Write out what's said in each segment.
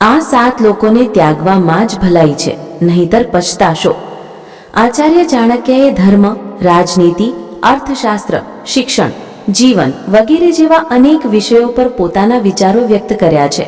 આ સાત લોકોને ત્યાગવામાં જ ભલાઈ છે, નહીતર પછતાશો. આચાર્ય ચાણક્યએ ધર્મ, રાજનીતિ, અર્થશાસ્ત્ર, શિક્ષણ, જીવન વગેરે જેવા અનેક વિષયો પર પોતાના વિચારો વ્યક્ત કર્યા છે.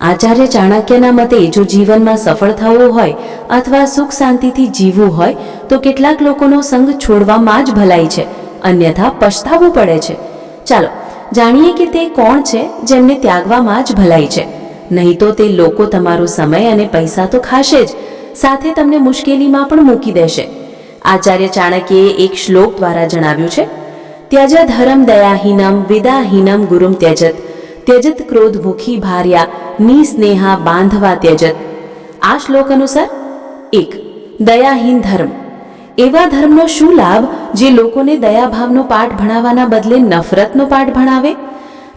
આચાર્ય ચાણક્યના મતે જો જીવનમાં સફળ થવું હોય અથવા સુખ શાંતિથી જીવવું હોય, તો કેટલાક લોકોનો સંગ છોડવામાં જ ભલાઈ છે, અન્યથા પછતાવવું પડે છે. ચાલો, જાણીએ કે તે કોણ છે જેમને ત્યાગવામાં જ ભલાઈ છે. નહીં તો તે લોકો તમારો સમય અને પૈસા તો ખાશે જ, સાથે તમને મુશ્કેલીમાં પણ મૂકી દેશે. આચાર્ય ચાણક્યએ એક શ્લોક દ્વારા જણાવ્યું છે, ત્યજ ધરમ દયાહીનમ વિદાહીનમ ગુરુમ ત્યજત ત્યજત ક્રોધ મુખી ભાર્યા, નિસ્નેહા બાંધવા ત્યજત. આ શ્લોક અનુસાર, એક, દયાહીન ધર્મ. એવા ધર્મનો શું લાભ જે લોકોને દયાભાવનો પાઠ ભણાવવાના બદલે નફરતનો પાઠ ભણાવે?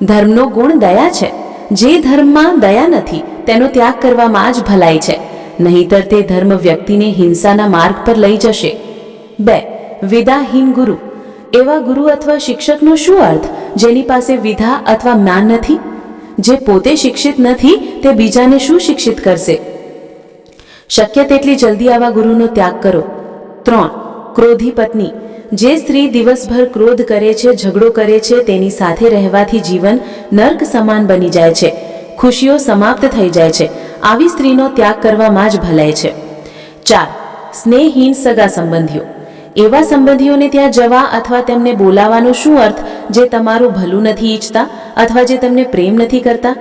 ધર્મનો ગુણ દયા છે. જે ધર્મમાં દયા નથી, તેનો ત્યાગ કરવામાં જ ભલાઈ છે. નહીતર તે ધર્મ વ્યક્તિને હિંસાના માર્ગ પર લઈ જશે. બે, વિદાહીન ગુરુ. એવા ગુરુ અથવા શિક્ષકનો શું અર્થ? જેની પાસે વિધા અથવા જ્ઞાન નથી? જે પોતે શિક્ષિત નથી, તે બીજાને શું શિક્ષિત કરશે? શક્ય તેટલી જલ્દી આવા ગુરુનો ત્યાગ કરો. ત્રણ, ક્રોધી પત્ની. જે સ્ત્રી દિવસભર ક્રોધ કરે છે, ઝઘડો કરે છે, તેની સાથે રહેવાથી જીવન નર્ક સમાન બની જાય છે. ખુશીઓ સમાપ્ત થઈ જાય છે. આવી સ્ત્રીનો ત્યાગ કરવામાં જ ભલાય છે. ચાર, સ્નેહહીન સગા સંબંધીઓ. એવા સંબંધીઓને ત્યાં જવા અથવા તેમને બોલાવાનો શું અર્થ? જે તમારું ભલું નથી ઈચ્છતા અથવા જે તમને પ્રેમ નથી કરતા?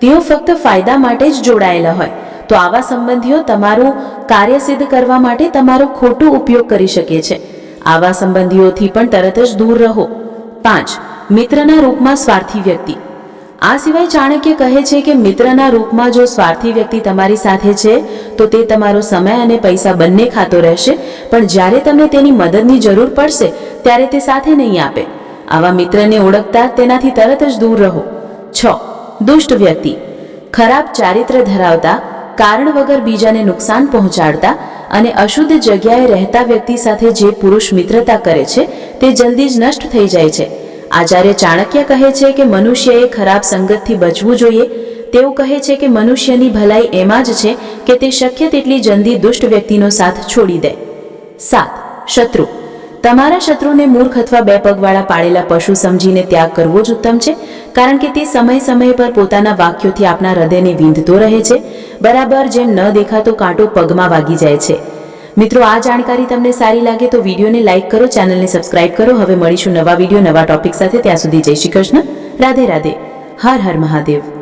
તેઓ ફક્ત ફાયદા માટે જ જોડાયેલા હોય. તો આવા સંબંધીઓ તમારું કાર્ય સિદ્ધ કરવા માટે તમારો ખોટો ઉપયોગ કરી શકે છે. આવા સંબંધીઓથી પણ તરત જ દૂર રહો. પાંચ, મિત્રના રૂપમાં સ્વાર્થી વ્યક્તિ. આ સિવાય ચાણક્ય કહે છે કે મિત્રના રૂપમાં જો સ્વાર્થી વ્યક્તિ તમારી સાથે છે, તો તે તમારો સમય અને પૈસા બંને ખાતો રહેશે, પણ જ્યારે તમને તેની મદદની જરૂર પડશે, ત્યારે તે સાથે નહીં આપે. આવા મિત્રને ઓળખતા તેનાથી તરત જ દૂર રહો. છ, દુષ્ટ વ્યક્તિ. ખરાબ ચારિત્ર ધરાવતા, કારણ વગર બીજાને નુકસાન પહોંચાડતા અને અશુદ્ધ જગ્યાએ રહેતા વ્યક્તિ સાથે જે પુરુષ મિત્રતા કરે છે, તે જલ્દી જ નષ્ટ થઈ જાય છે. આચાર્ય ચાણક્ય કહે છે કે મનુષ્યએ ખરાબ સંગતથી બચવું જોઈએ. તેઓ કહે છે કે મનુષ્યની ભલાઈ એમાં જ છે કે તે શક્ય તેટલી જલ્દી દુષ્ટ વ્યક્તિનો સાથ છોડી દે. સાત, શત્રુ. તમારા શત્રુને મૂર્ખ અથવા બે પગવાળા પાળેલા પશુ સમજીને ત્યાગ કરવો જ ઉત્તમ છે, કારણ કે તે સમય સમય પર પોતાના વાક્યોથી આપના હૃદયને વીંધતો રહે છે, બરાબર જેમ ન દેખાતો કાંટો પગમાં વાગી જાય છે. મિત્રો, આ જાણકારી તમને સારી લાગે તો વિડીયોને લાઇક કરો, ચેનલને સબસ્ક્રાઇબ કરો. હવે મળીશું નવા વીડિયો, નવા ટોપિક સાથે. ત્યાં સુધી જય શ્રી કૃષ્ણ. રાધે રાધે. હર હર મહાદેવ.